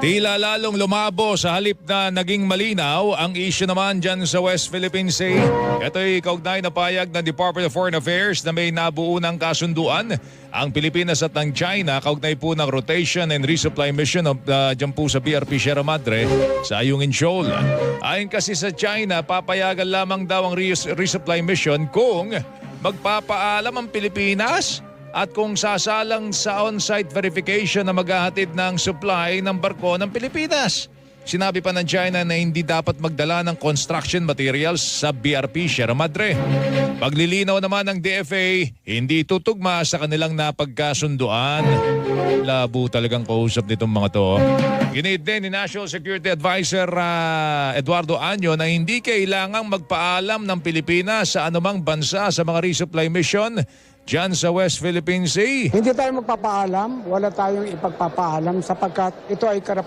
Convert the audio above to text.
Tila lalong lumabo sa halip na naging malinaw ang issue naman dyan sa West Philippine Sea. Ito'y kaugnay na payag ng Department of Foreign Affairs na may nabuo ng kasunduan ang Pilipinas at ang China kaugnay po ng rotation and resupply mission of uh, dyan po sa BRP Sierra Madre sa Ayungin Shoal. Ayon kasi sa China, papayagan lamang daw ang res- resupply mission kung magpapaalam ang Pilipinas at kung sasalang sa on-site verification na maghahatid ng supply ng barko ng Pilipinas. Sinabi pa ng China na hindi dapat magdala ng construction materials sa BRP Sierra Madre. Paglilinaw naman ng DFA, hindi tutugma sa kanilang napagkasunduan. Labo talagang kausap nitong mga to. Giniit din ni National Security Advisor ah, Eduardo Anyo na hindi kailangang magpaalam ng Pilipinas sa anumang bansa sa mga resupply mission dyan sa West Philippine Sea. Hindi tayo magpapaalam, wala tayong ipagpapaalam sapagkat ito ay karapatan